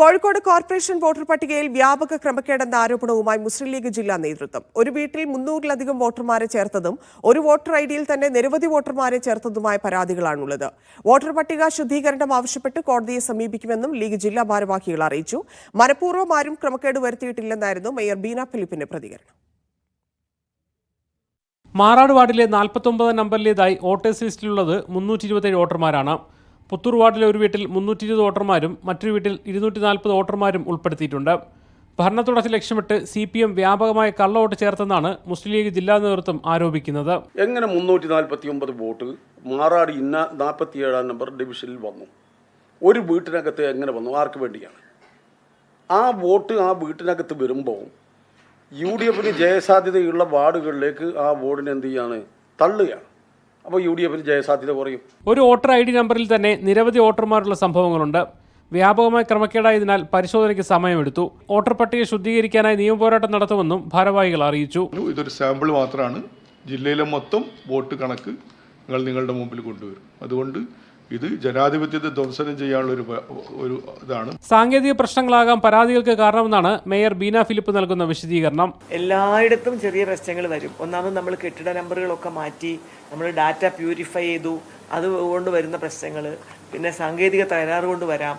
Kozhikode corporation voter പട്ടികയിൽ വ്യാപക ക്രമക്കേടെന്ന ആരോപണവുമായി മുസ്ലിം ലീഗ് ജില്ലാ നേതൃത്വം. ഒരു വീട്ടിൽ മുന്നൂറിലധികം വോട്ടർമാരെ ചേർത്തതും ഒരു വോട്ടർ ഐഡിയിൽ തന്നെ നിരവധി വോട്ടർമാരെ ചേർത്തതുമായ പരാതികളാണുള്ളത്. വോട്ടർ പട്ടിക ശുദ്ധീകരണം ആവശ്യപ്പെട്ട് കോടതിയെ സമീപിക്കുമെന്നും ലീഗ് ജില്ലാ ഭാരവാഹികൾ അറിയിച്ചു. മനഃപൂർവം ആരും ക്രമക്കേട് വരുത്തിയിട്ടില്ലെന്നായിരുന്നു മേയർ ബീന ഫിലിപ്പിന്റെ പ്രതികരണം. മാറാട് വാർഡിലെ നാൽപ്പത്തൊമ്പത് നമ്പറിലേതായി വോട്ടേഴ്സ് ലിസ്റ്റിലുള്ളത് മുന്നൂറ്റി ഇരുപത്തേഴ് വോട്ടർമാരാണ്. പുത്തൂർ വാർഡിലെ ഒരു വീട്ടിൽ മുന്നൂറ്റി ഇരുപത് വോട്ടർമാരും മറ്റൊരു വീട്ടിൽ ഇരുന്നൂറ്റി നാൽപ്പത് വോട്ടർമാരും ഉൾപ്പെടുത്തിയിട്ടുണ്ട്. ഭരണത്തുടർച്ച ലക്ഷ്യമിട്ട് സി പി എം വ്യാപകമായ കള്ളവോട്ട് ചേർത്തെന്നാണ് മുസ്ലിം ലീഗ് ജില്ലാ നേതൃത്വം ആരോപിക്കുന്നത്. എങ്ങനെ മുന്നൂറ്റി നാൽപ്പത്തി ഒമ്പത് വോട്ട് മാറാട് ഇന്ന നാൽപ്പത്തി ഏഴാം നമ്പർ ഡിവിഷനിൽ വന്നു? ഒരു വീട്ടിനകത്ത് എങ്ങനെ വന്നു? ആർക്ക് വേണ്ടിയാണ്? ആ വോട്ട് ആ വീട്ടിനകത്ത് വരുമ്പോൾ യു ഡി എഫിന് ജയസാധ്യതയുള്ള വാർഡുകളിലേക്ക് ആ എന്ത് ചെയ്യാണ്? തള്ളുകയാണ്. അപ്പോൾ യു ഡി എഫിന് ജയസാധ്യത കുറയും. ഒരു വോട്ടർ ഐ ഡി നമ്പറിൽ തന്നെ നിരവധി വോട്ടർമാരുള്ള സംഭവങ്ങളുണ്ട്. വ്യാപകമായ ക്രമക്കേടായതിനാൽ പരിശോധനയ്ക്ക് സമയമെടുത്തു. വോട്ടർ പട്ടിക ശുദ്ധീകരിക്കാനായി നിയമപോരാട്ടം നടത്തുമെന്നും ഭാരവാഹികൾ അറിയിച്ചു. ഇതൊരു സാമ്പിൾ മാത്രമാണ് ജില്ലയിലെ മൊത്തം വോട്ട് കണക്ക് നിങ്ങൾ നിങ്ങളുടെ മുമ്പിൽ കൊണ്ടുവരും. അതുകൊണ്ട് ഇത് ജനാധിപത്യത്തെ ധ്വംസനം ചെയ്യാനുള്ള ഒരു ഒരു ഇതാണ്. സാങ്കേതിക പ്രശ്നങ്ങളാകാം പരാതികൾക്ക് കാരണമെന്നാണ് മേയർ ബീന ഫിലിപ്പ് നൽകുന്ന വിശദീകരണം. എല്ലായിടത്തും ചെറിയ പ്രശ്നങ്ങൾ വരും. ഒന്നാമത് നമ്മൾ കെട്ടിട നമ്പറുകളൊക്കെ മാറ്റി നമ്മൾ ഡാറ്റ പ്യൂരിഫൈ ചെയ്തു. അതുകൊണ്ട് വരുന്ന പ്രശ്നങ്ങൾ പിന്നെ സാങ്കേതിക തകരാറ് കൊണ്ട് വരാം.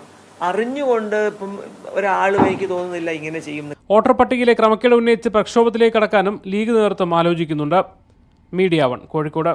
അറിഞ്ഞുകൊണ്ട് ഇപ്പം ഒരാളും എനിക്ക് തോന്നുന്നില്ല ഇങ്ങനെ ചെയ്യുന്നു വോട്ടർ പട്ടികയിലെ ക്രമക്കേട് ഉന്നയിച്ച് പ്രക്ഷോഭത്തിലേക്ക് കടക്കാനും ലീഗ് നേതൃത്വം ആലോചിക്കുന്നുണ്ട്. Media one Kozhikode.